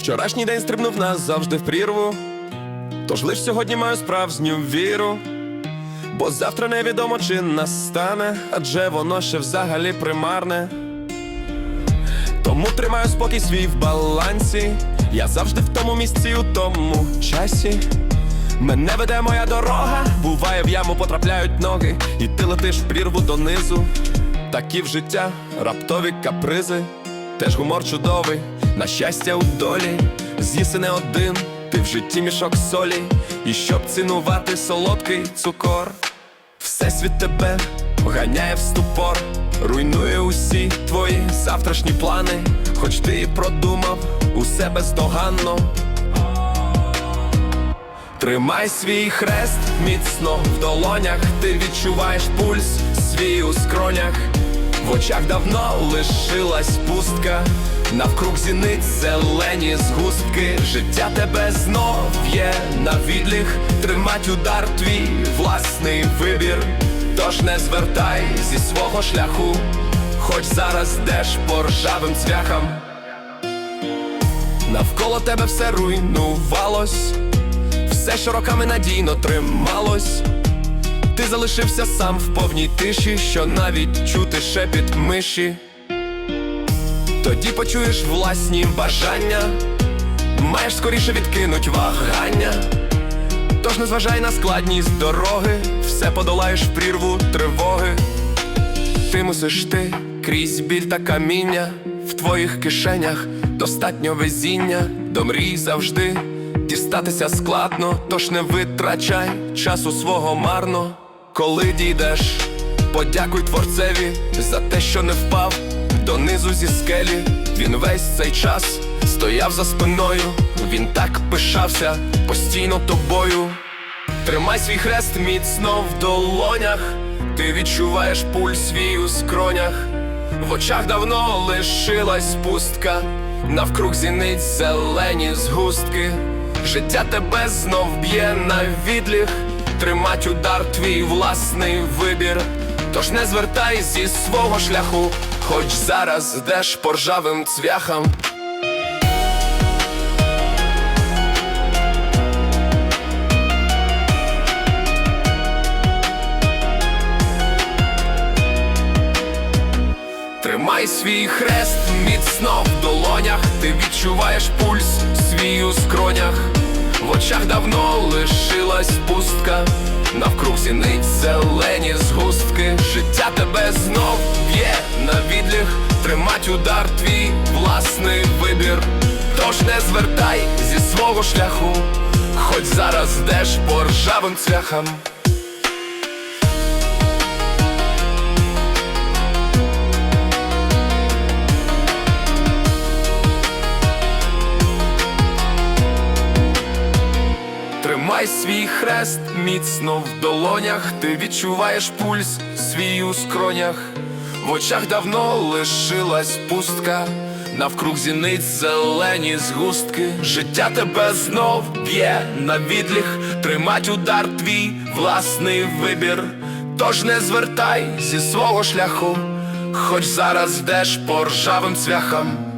Вчорашній день стрибнув нас завжди в прірву. Тож лиш сьогодні маю справжню віру. Бо завтра невідомо чи настане, адже воно ще взагалі примарне. Тому тримаю спокій свій в балансі. Я завжди в тому місці, у тому часі. Мене веде моя дорога, буває в яму потрапляють ноги, і ти летиш в прірву донизу. Такі в життя раптові капризи, теж гумор чудовий, на щастя у долі. З'їси не один, ти в житті мішок солі, і щоб цінувати солодкий цукор. Всесвіт тебе ганяє в ступор, руйнує усі твої завтрашні плани, хоч ти і продумав усе бездоганно. Тримай свій хрест міцно в долонях, ти відчуваєш пульс свій у скронях, в очах давно лишилась пустка, навкруг зіниць зелені згустки, життя тебе знов є на відліг, тримать удар твій власний вибір, тож не звертай зі свого шляху, хоч зараз йдеш по ржавим цвяхам. Навколо тебе все руйнувалось. Все, що роками надійно трималось. Ти залишився сам в повній тиші, що навіть чути шепіт миші. Тоді почуєш власні бажання, маєш скоріше відкинуть вагання. Тож не зважай на складність дороги, все подолаєш в прірву тривоги. Ти мусиш ти крізь біль та каміння, в твоїх кишенях достатньо везіння, до мрій завжди дістатися складно, тож не витрачай часу свого марно. Коли дійдеш, подякуй творцеві за те, що не впав донизу зі скелі. Він весь цей час стояв за спиною, він так пишався постійно тобою. Тримай свій хрест міцно в долонях, ти відчуваєш пульс свій у скронях, в очах давно лишилась пустка, навкруг зіниць зелені згустки, життя тебе знов б'є на відліг, тримать удар твій власний вибір, тож не звертай зі свого шляху, хоч зараз йдеш по ржавим цвяхам. Тримай свій хрест міцно в долонях, ти відчуваєш пульс свій у скронях, очах давно лишилась пустка, навкруг зіниць зелені згустки, життя тебе знов є на відліг, тримать удар твій власний вибір, тож не звертай зі свого шляху, хоч зараз йдеш по ржавим цвяхам. Тримай свій хрест міцно в долонях, ти відчуваєш пульс свій у скронях, в очах давно лишилась пустка, навкруг зіниць зелені згустки, життя тебе знов б'є на відліг, тримать удар твій власний вибір, тож не звертай зі свого шляху, хоч зараз йдеш по ржавим цвяхам.